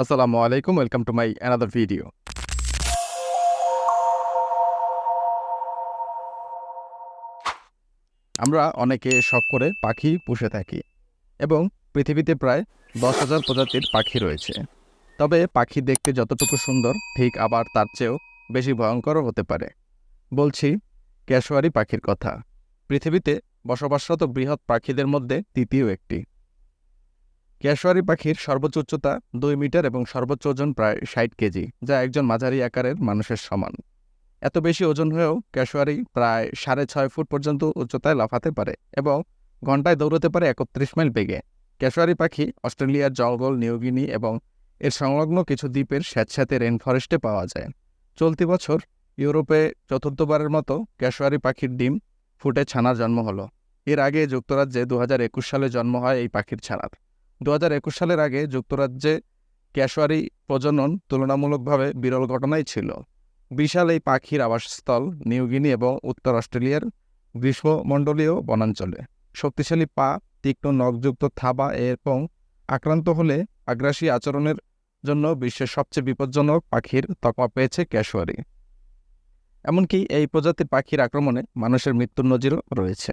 আসসালামু আলাইকুম, welcome to my another video. আমরা অনেকে শখ করে পাখি পুষে থাকি এবং পৃথিবীতে প্রায় দশ হাজার প্রজাতির পাখি রয়েছে। তবে পাখি দেখতে যতটুকু সুন্দর, ঠিক আবার তার চেয়েও বেশি ভয়ঙ্করও হতে পারে। বলছি ক্যাশোয়ারি পাখির কথা। পৃথিবীতে বসবাসরত বৃহৎ পাখিদের মধ্যে তৃতীয় একটি। ক্যাশোয়ারি পাখির সর্বোচ্চ উচ্চতা দুই মিটার এবং সর্বোচ্চ ওজন প্রায় ষাট কেজি, যা একজন মাঝারি আকারের মানুষের সমান। এত বেশি ওজন হয়েও ক্যাশোয়ারি প্রায় সাড়ে ছয় ফুট পর্যন্ত উচ্চতায় লাফাতে পারে এবং ঘন্টায় দৌড়তে পারে একত্রিশ মাইল বেগে। ক্যাশোয়ারি পাখি অস্ট্রেলিয়ার জঙ্গল নিউগিনি এবং এর সংলগ্ন কিছু দ্বীপের স্যাঁতস্যাঁতে রেন ফরেস্টে পাওয়া যায়। চলতি বছর ইউরোপে চতুর্থবারের মতো ক্যাশোয়ারি পাখির ডিম ফুটে ছানার জন্ম হলো। এর আগে যুক্তরাজ্যে দু হাজার একুশ সালে জন্ম হয় এই পাখির ছানার। দু হাজার একুশ সালের আগে যুক্তরাজ্যে ক্যাশোয়ারি প্রজনন তুলনামূলকভাবে বিরল ঘটনাই ছিল। বিশাল এই পাখির আবাসস্থল নিউগিনি এবং উত্তর অস্ট্রেলিয়ার গ্রীষ্মমণ্ডলীয় বনাঞ্চলে। শক্তিশালী পা, তীক্ষ্ণ নখযুক্ত থাবা এবং আক্রান্ত হলে আগ্রাসী আচরণের জন্য বিশ্বের সবচেয়ে বিপজ্জনক পাখির তকমা পেয়েছে ক্যাশোয়ারি এমনকি এই প্রজাতির পাখির আক্রমণে মানুষের মৃত্যুর নজিরও রয়েছে।